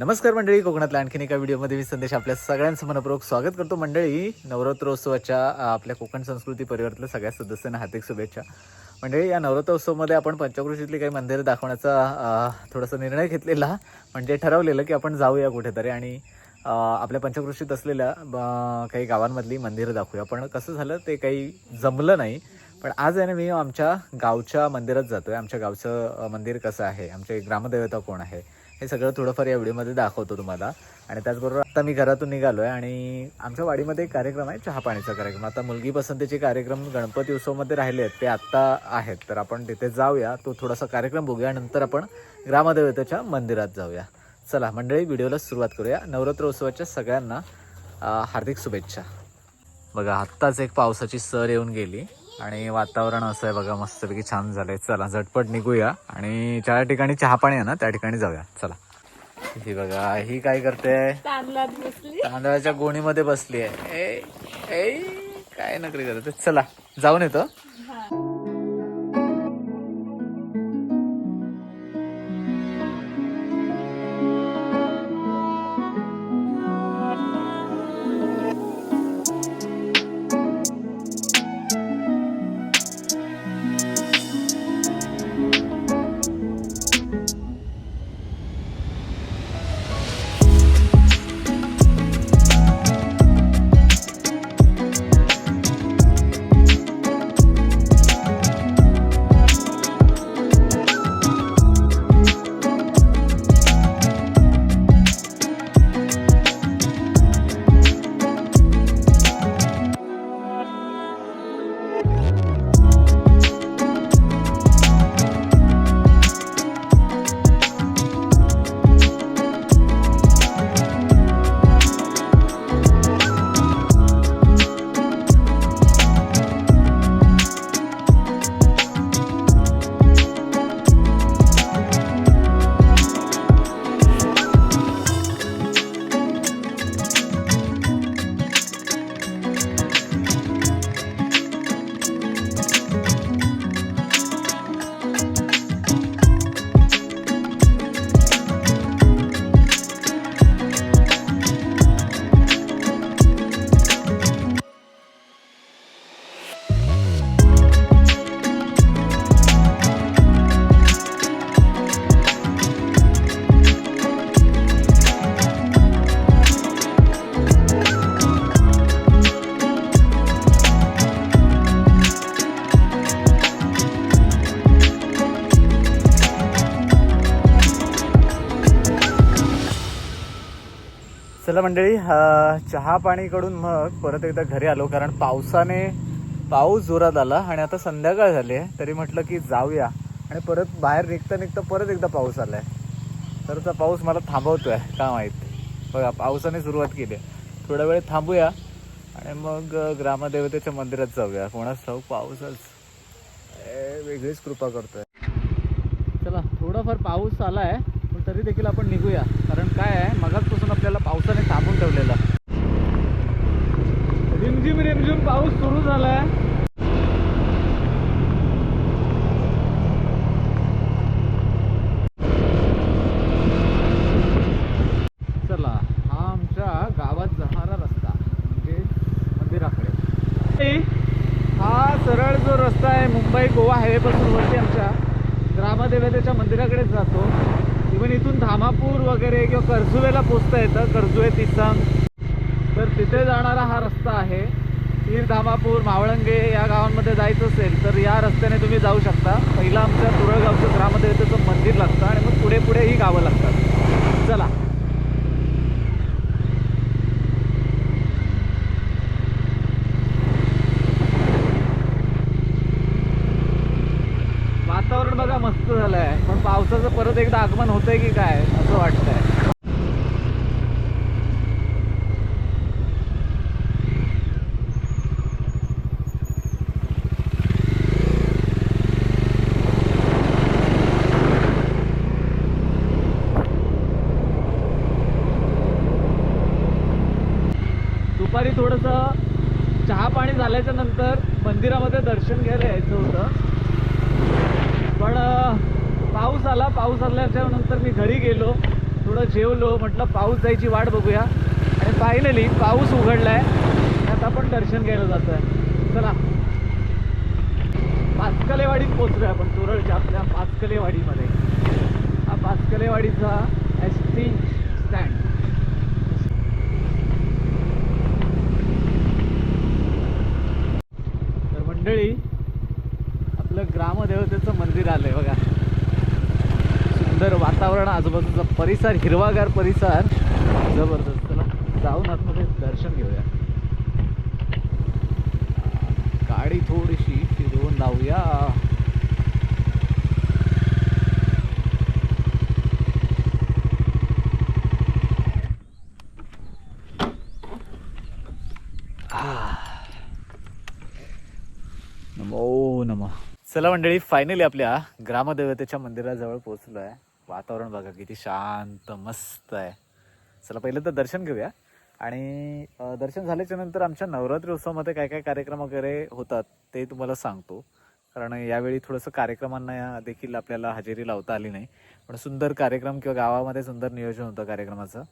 नमस्कार मंडळी कोकणातल्या आणखीन एका व्हिडिओमध्ये मी संदेश आपल्या सगळ्यांचं मनपूर्वक स्वागत करतो. मंडळी नवरात्रोत्सवाच्या आपल्या कोकण संस्कृती परिवारातल्या सगळ्या सदस्यांना हार्दिक शुभेच्छा. मंडळी या नवरात्रोत्सवमध्ये आपण पंचकृषीतली काही मंदिरं दाखवण्याचा थोडासा निर्णय घेतलेला. म्हणजे ठरवलेलं की आपण जाऊया कुठेतरी आणि आपल्या पंचकृषीत असलेल्या काही गावांमधली मंदिरं दाखवूया. पण कसं झालं ते काही जमलं नाही. पण आज आहे ना मी आमच्या गावच्या मंदिरात जातोय. आमच्या गावचं मंदिर कसं आहे? आमचे ग्रामदेवता कोण आहे? हे सगळं थोडंफार या व्हिडिओमध्ये दाखवतो तुम्हाला. आणि त्याचबरोबर आता मी घरातून निघालो आहे आणि आमच्या वाडीमध्ये एक कार्यक्रम आहे चहा पाण्याचा कार्यक्रम. आता मुलगी पसंतीचे कार्यक्रम गणपती उत्सवमध्ये राहिले आहेत ते आत्ता आहेत. तर आपण तिथे जाऊया तो थोडासा कार्यक्रम बघूया नंतर आपण ग्रामदेवतेच्या मंदिरात जाऊया. चला मंडळी व्हिडिओला सुरुवात करूया. नवरात्र उत्सवाच्या सगळ्यांना हार्दिक शुभेच्छा. बघा आत्ताच एक पावसाची सर येऊन गेली. आणि वातावरण असं आहे बघा मस्तपैकी छान झालंय. चला झटपट निघूया आणि ज्या ठिकाणी चहा पाणी आहे ना त्या ठिकाणी जाऊया. चला. ही बघा ही काय करते? तांदळाच्या गोणीमध्ये बसली आहे. ए, ए, काय नकरी करते? चला जाऊन येतो. चला मंडळी चहा पाणीकडून मग परत एकदा घरी आलो कारण पावसाने पाऊस जोरात आला आणि आता संध्याकाळ झाली आहे. तरी म्हटलं की जाऊया. आणि परत बाहेर निघता निघता परत एकदा पाऊस आलाय. तर तो पाऊस मला थांबवतोय का माहीत? बघा पावसाने सुरुवात केली आहे. थोडा वेळ थांबूया आणि मग ग्रामदेवतेच्या मंदिरात जाऊया. कोणास ठाऊक पाऊसच. ए, वेगळीच कृपा करतोय. चला थोडाफार पाऊस आलाय पण तरी देखील आपण निघूया. कारण काय आहे मगाचपासून आपल्याला पावसाने थांबून ठेवलेलं. रिमझिम रिमझिम पाऊस सुरू झालाय. चला हा आमच्या गावात जाणारा रस्ता म्हणजे मंदिराकडे. हा सरळ जो रस्ता आहे मुंबई गोवा हायवेपासून वरती आमच्या ग्रामदेवतेच्या मंदिराकडेच जातो. इव्हन इथून धामापूर वगैरे किंवा कर्जुवेला पोचता येतं कर्जुवे तिसांग. तर तिथे जाणारा हा रस्ता आहे. तीर धामापूर मावळंगे या गावांमध्ये जायचं असेल तर या रस्त्याने तुम्ही जाऊ शकता. पहिला आमच्या तुळगावचं घरामध्ये त्याचं मंदिर लागतं आणि मग पुढे पुढे ही गावं लागतात. चला वातावरण बघा मस्त झालंय. पण पावसाचं परत एकदा आगमन होतंय की काय असं वाटतंय. दुपारी थोडंसं चहा पाणी झाल्याच्यानंतर मंदिरामध्ये दर्शन घ्यायला यायचं होतं. पण पाऊस आला. पाऊस आल्याच्यानंतर मी घरी गेलो. थोडं जेवलो. म्हटलं पाऊस जायची वाट बघूया. आणि फायनली पाऊस उघडला आहे आता आपण दर्शन घ्यायला जातोय. चला. पाचकलेवाडीत पोचलोय आपण. तुरळच्या आपल्या पाचकलेवाडीमध्ये. हा पाचकलेवाडीचा एस टी स्टँड तर मंडळी ग्रामदेवतेचं मंदिर आलंय बघा. सुंदर वातावरण आजूबाजूचा परिसर हिरवागार परिसर. जबरदस्त. चला जाऊन आतमध्ये दर्शन घेऊया. गाडी थोडीशी फिरवून लावूया नमो नम चला मंडळी फायनली आपल्या ग्रामदेवतेच्या मंदिराजवळ पोहोचलो आहे वातावरण बघा किती शांत मस्त आहे. चला पहिलं तर दर्शन घेऊया. आणि दर्शन झाल्याच्यानंतर आमच्या नवरात्री उत्सवामध्ये काय काय कार्यक्रम वगैरे होतात ते तुम्हाला सांगतो. कारण यावेळी थोडंसं कार्यक्रमांना देखील आपल्याला हजेरी लावता आली नाही. पण सुंदर कार्यक्रम किंवा गावामध्ये सुंदर नियोजन होतं कार्यक्रमाचं.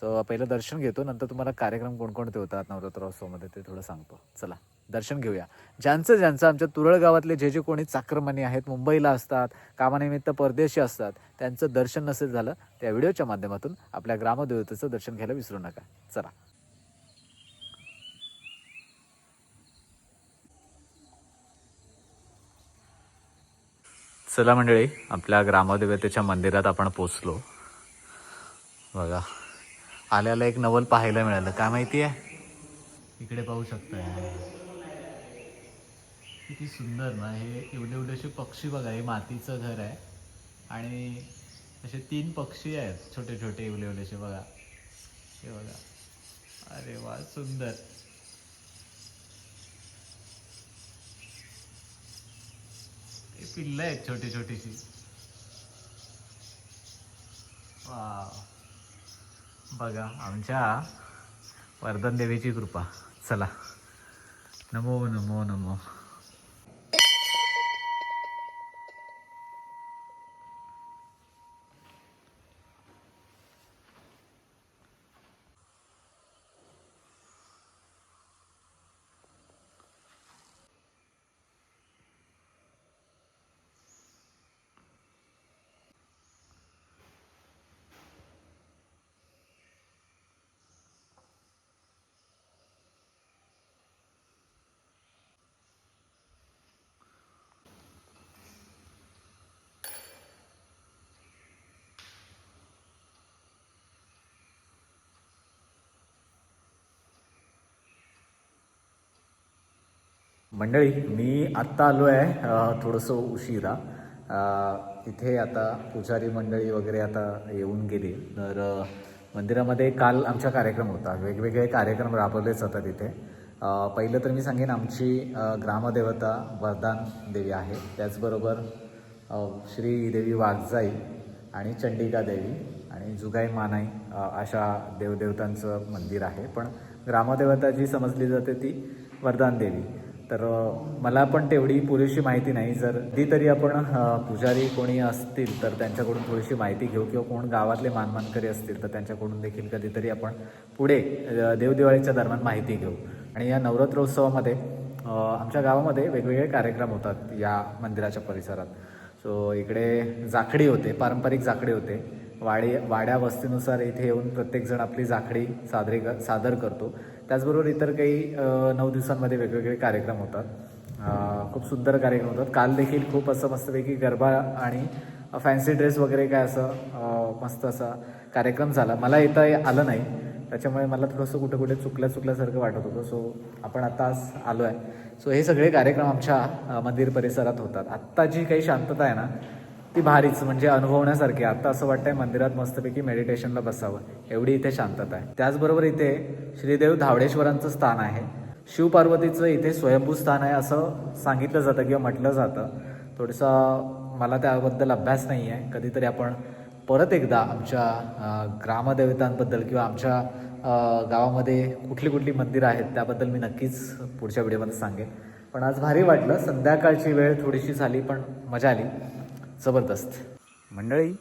सो पहिलं दर्शन घेतो नंतर तुम्हाला कार्यक्रम कोणकोणते होतात नवरात्रोत्सवामध्ये ते थोडं सांगतो. चला. दर्शन घेऊया. ज्यांचं ज्यांचं आमच्या तुरळ गावातले जे जे कोणी चाक्रमणी आहेत मुंबईला असतात कामानिमित्त परदेशी असतात त्यांचं दर्शन नसेल झालं त्या व्हिडिओच्या माध्यमातून आपल्या ग्रामदेवतेचं दर्शन घ्यायला विसरू नका. चला. चला मंडळी आपल्या ग्रामदेवतेच्या मंदिरात आपण पोचलो. बघा आल्याला एक नवल पाहायला मिळालं. काय माहिती आहे इकडे पाहू शकतो किती सुंदर ना. हे एवढे एवढेसे पक्षी बघा हे मातीचं घर आहे. आणि असे तीन पक्षी आहेत छोटे छोटे एवढे एवढेसे बघा. हे बघा. अरे वा सुंदर. हे पिल्लं आहेत छोटी छोटीशी. वा बघा आमच्या वर्धन देवीची कृपा. चला. नमो नमो नमो. मंडळी मी आत्ता आलो आहे थोडंसं उशिरा. इथे आता पुजारी मंडळी वगैरे आता येऊन गेली. तर मंदिरामध्ये काल आमचा कार्यक्रम होता. वेगवेगळे कार्यक्रम राबवले जातात इथे. पहिलं तर मी सांगेन आमची ग्रामदेवता वरदान देवी आहे. त्याचबरोबर श्रीदेवी वाघजाई आणि चंडिका देवी आणि जुगाई मानाई अशा देवदेवतांचं मंदिर आहे. पण ग्रामदेवता जी समजली जाते ती वरदान देवी. तर मला पण तेवढी पुरेशी माहिती नाही. जर कधीतरी आपण पुजारी कोणी असतील तर त्यांच्याकडून थोडीशी माहिती घेऊ किंवा कोण गावातले मानमानकरी असतील तर त्यांच्याकडून देखील कधीतरी आपण पुढे देवदिवाळीच्या दरम्यान माहिती घेऊ. आणि या नवरात्र उत्सवामध्ये आमच्या गावामध्ये वेगवेगळे कार्यक्रम होतात या मंदिराच्या परिसरात. सो इकडे जाखडी होते पारंपरिक जाखडी होते. वाडी वाड्या वस्तीनुसार इथे येऊन प्रत्येकजण आपली जाखडी सादरी सादर करतो. त्याचबरोबर इतर काही नऊ दिवसांमध्ये वेगवेगळे कार्यक्रम होतात. खूप सुंदर कार्यक्रम होतात. काल देखील खूप असं मस्तपैकी गरबा आणि फॅन्सी ड्रेस वगैरे काय असं मस्त असा कार्यक्रम झाला. मला येता आलं नाही. त्याच्यामुळे मला थोडंसं कुठे कुठे चुकल्या चुकल्यासारखं वाटत होतं. सो आपण आता आज आलो आहे सो हे सगळे कार्यक्रम आमच्या मंदिर परिसरात होतात. आत्ता जी काही शांतता आहे ना ती भारीच म्हणजे अनुभवण्यासारखी. आता असं वाटतंय मंदिरात मस्तपैकी मेडिटेशनला बसावं. एवढी इथे शांतता आहे. त्याचबरोबर इथे श्रीदेव धावडेश्वरांचं स्थान आहे. शिवपार्वतीचं इथे स्वयंभू स्थान आहे असं सांगितलं जातं किंवा म्हटलं जातं. थोडंसं मला त्याबद्दल अभ्यास नाही आहे. कधीतरी आपण परत एकदा आमच्या ग्रामदेवतांबद्दल किंवा आमच्या गावामध्ये कुठली कुठली मंदिरं आहेत त्याबद्दल मी नक्कीच पुढच्या व्हिडिओमध्ये सांगेन. पण आज भारी वाटलं. संध्याकाळची वेळ थोडीशी झाली पण मजा आली. जबरदस्त. मंडळी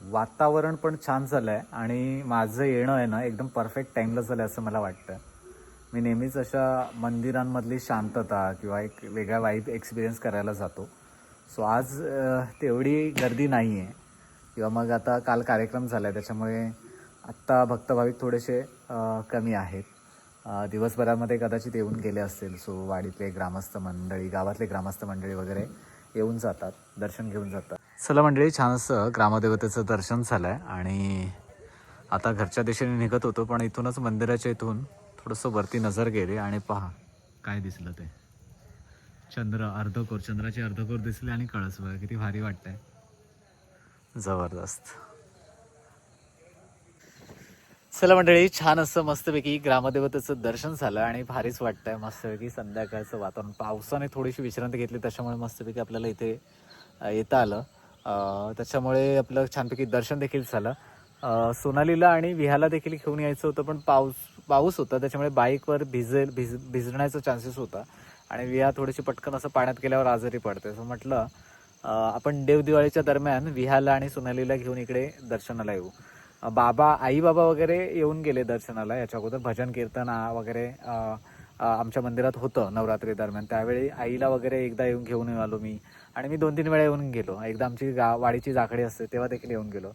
वातावरण पण छान झालं आहे आणि माझं येणं आहे ना एकदम परफेक्ट टाईमला झालं आहे असं मला वाटतं. मी नेहमीच अशा मंदिरांमधली शांतता किंवा एक वेगळा वाईब एक्सपिरियन्स करायला जातो. सो आज तेवढी गर्दी नाही आहे किंवा मग आता काल कार्यक्रम झाला आहे त्याच्यामुळे आत्ता भक्तभाविक थोडेसे कमी आहेत. दिवसभरामध्ये कदाचित येऊन गेले असतील. सो वाडीतले ग्रामस्थ मंडळी गावातले ग्रामस्थ मंडळी वगैरे. येऊन जातात दर्शन घेऊन जातात. चला मंडळी छान असं ग्रामदेवतेचं दर्शन झालं आहे आणि आता घरच्या दिशेने निघत होतो पण इथूनच मंदिराच्या इथून थोडंसं वरती नजर गेली आणि पहा काय दिसलं ते. चंद्र अर्धकोर चंद्राची अर्धकोर दिसली आणि कळस बघा किती भारी वाटतंय. जबरदस्त. चला मंडळी छान असं मस्तपैकी ग्रामदेवतेचं दर्शन झालं आणि भारीच वाटतंय. मस्तपैकी संध्याकाळचं वातावरण पावसाने थोडीशी विश्रांती घेतली त्याच्यामुळे मस्तपैकी आपल्याला इथे येता आलं. त्याच्यामुळे आपलं छानपैकी दर्शन देखील झालं. सोनालीला आणि विहाला देखील घेऊन यायचं होतं पण पाऊस पाऊस होता त्याच्यामुळे बाईकवर भिजेल भिज भिजण्याचा चान्सेस होता. आणि विहा थोडीशी पटकन असं पाण्यात गेल्यावर आजारी पडते असं म्हटलं आपण देवदिवाळीच्या दरम्यान विहाला आणि सोनालीला घेऊन इकडे दर्शनाला येऊ. बाबा आई बाबा वगैरे येऊन गेले दर्शनाला. याच्या अगोदर भजन कीर्तन वगैरे आमच्या मंदिरात होतं नवरात्री दरम्यान. त्यावेळी आईला वगैरे एकदा येऊन घेऊन आलो मी. आणि मी दोन तीन वेळा येऊन गेलो. एकदा आमची गा वाडीची जाखडी असते तेव्हा देखील येऊन गेलो.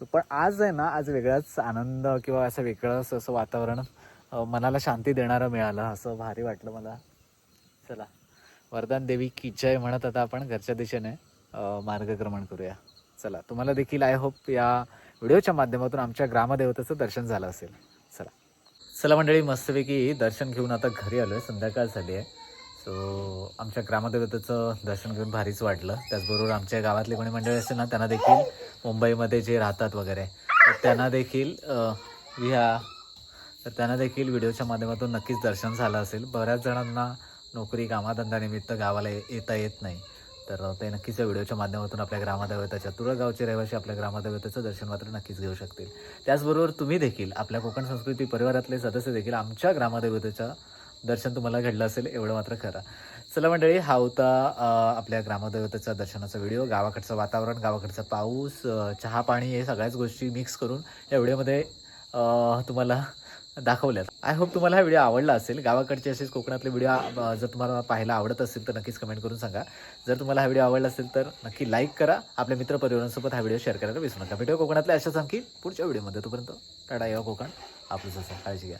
सो पण आज आहे ना आज वेगळाच आनंद किंवा असं वेगळंच असं वातावरण मनाला शांती देणारं मिळालं असं भारी वाटलं मला. चला. वरदान देवी की जय म्हणत आता आपण घरच्या दिशेने मार्गक्रमण करूया. चला. तुम्हाला देखील आय होप या व्हिडिओच्या माध्यमातून आमच्या ग्रामदेवतेचं दर्शन झालं असेल. चला. चला मंडळी मस्तपैकी दर्शन घेऊन आता घरी आलो आहे संध्याकाळ झाली आहे. सो आमच्या ग्रामदेवतेचं दर्शन घेऊन भारीच वाटलं. त्याचबरोबर आमच्या गावातले कोणी मंडळी असतील ना त्यांना देखील मुंबईमध्ये जे राहतात वगैरे तर त्यांना देखील ह्या तर त्यांना देखील व्हिडिओच्या माध्यमातून नक्कीच दर्शन झालं असेल. बऱ्याच जणांना नोकरी कामाधंद्यानिमित्त गावाला येता येत नाही. तर ते नक्कीच या व्हिडिओच्या माध्यमातून आपल्या ग्रामदेवताच्या तुळगावचे रहिवासी आपल्या ग्रामदेवतेचं दर्शन मात्र नक्कीच घेऊ शकतील. त्याचबरोबर तुम्ही देखील आपल्या कोकण संस्कृती परिवारातले सदस्य देखील आमच्या ग्रामदेवतेचं दर्शन तुम्हाला घडलं असेल एवढं मात्र खरं. चला मंडळी हा होता आपल्या ग्रामदेवतेचा दर्शनाचा व्हिडिओ. गावाकडचं वातावरण गावाकडचा पाऊस चहा पाणी हे सगळ्याच गोष्टी मिक्स करून या व्हिडिओमध्ये तुम्हाला दाखवल्यात. आय होप तुम्हाला हा व्हिडिओ आवडला असेल. गावाकडचे असेच कोकणातले व्हिडिओ जर तुम्हाला पाहायला आवडत असेल तर नक्कीच कमेंट करून सांगा. जर तुम्हाला हा व्हिडिओ आवडला असेल तर नक्की लाईक करा. आपल्या मित्रपरिवारांसोबत हा व्हिडिओ शेअर करायला विसरू नका. व्हिडिओ कोकणातल्या अशाच आणखी पुढच्या व्हिडिओमध्ये तोपर्यंत टाटा या कोकण. आपलं जसं काळजी घ्या.